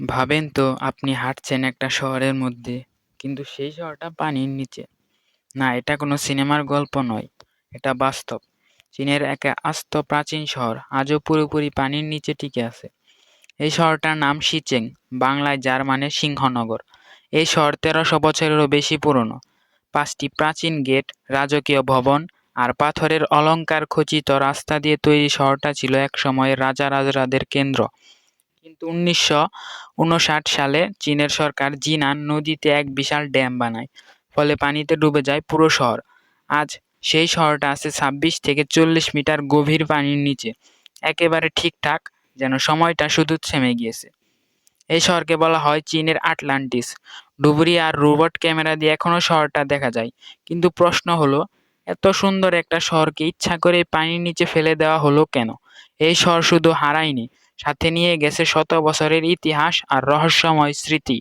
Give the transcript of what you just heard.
ভাবেন তো আপনি হাঁটছেন একটা শহরের মধ্যে, কিন্তু সেই শহরটা পানির নিচে। না, এটা কোনো সিনেমার গল্প নয়, এটা বাস্তব। চীনের এক আস্ত প্রাচীন শহর, আজও পুরোপুরি পানির নিচে টিকে আছে। এই শহরটার নাম সিচেং বাংলায় যার মানে সিংহনগর। এই শহর তেরোশো বছরেরও বেশি পুরনো। পাঁচটি প্রাচীন গেট, রাজকীয় ভবন আর পাথরের অলংকার খচিত রাস্তা দিয়ে তৈরি শহরটা ছিল এক সময়ের রাজা রাজরাদের কেন্দ্র। কিন্তু উনিশশো উনষাট সালে চীনের সরকার জিনান নদীতে এক বিশাল ড্যাম বানায়, ফলে পানিতে ডুবে যায় পুরো শহর। আজ সেই শহরটা আছে ছাব্বিশ থেকে চল্লিশ মিটার গভীর পানির নিচে, একেবারে ঠিকঠাক যেন সময়টা শুধু থেমে গিয়েছে। এই শহরকে বলা হয় চীনের আটলান্টিস। ডুবুরি আর রোবট ক্যামেরা দিয়ে এখনও শহরটা দেখা যায়। কিন্তু প্রশ্ন হলো, এত সুন্দর একটা শহরকে ইচ্ছা করে পানির নিচে ফেলে দেওয়া হলো কেন? এই শহর শুধু হারায়নি সাথে নিয়ে গেছে শত বছরের ইতিহাস আর রহস্যময় স্মৃতি।